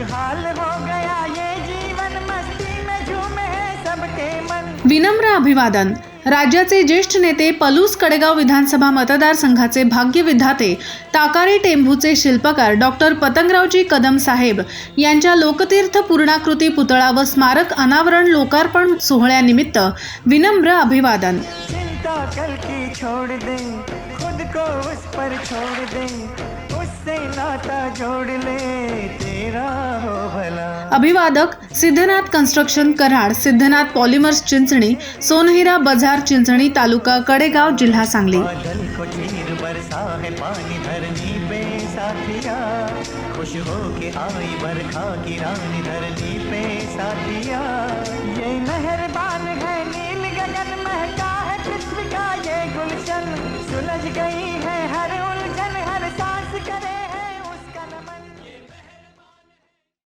खुशहाल हो गया ये जीवन मस्ती में झूमे सबके मन। विनम्र अभिवादन. राज्याचे ज्येष्ठ नेते पलूस कडेगाव विधानसभा मतदारसंघाचे भाग्य विधाते ताकारी टेंभूचे शिल्पकार डॉक्टर पतंगरावजी कदम साहेब यांच्या लोकतीर्थ पूर्णाकृती पुतळा व स्मारक अनावरण लोकार्पण सोहळ्यानिमित्त विनम्र अभिवादन. छोड़ दे अभिवादक सिद्धनाथ कंस्ट्रक्शन कराड, सिद्धनाथ पॉलिमर्स चिंचणी, सोनहिरा बाज़ार चिंचणी, तालुका कडेगाव, जिल्हा सांगली. खुश हो के आई बरखा की रानी धरती पे साथिया ये मेहरबान है नील गगन, महका है पृथ्वी का ये गुलशन, सुलझ गई है हर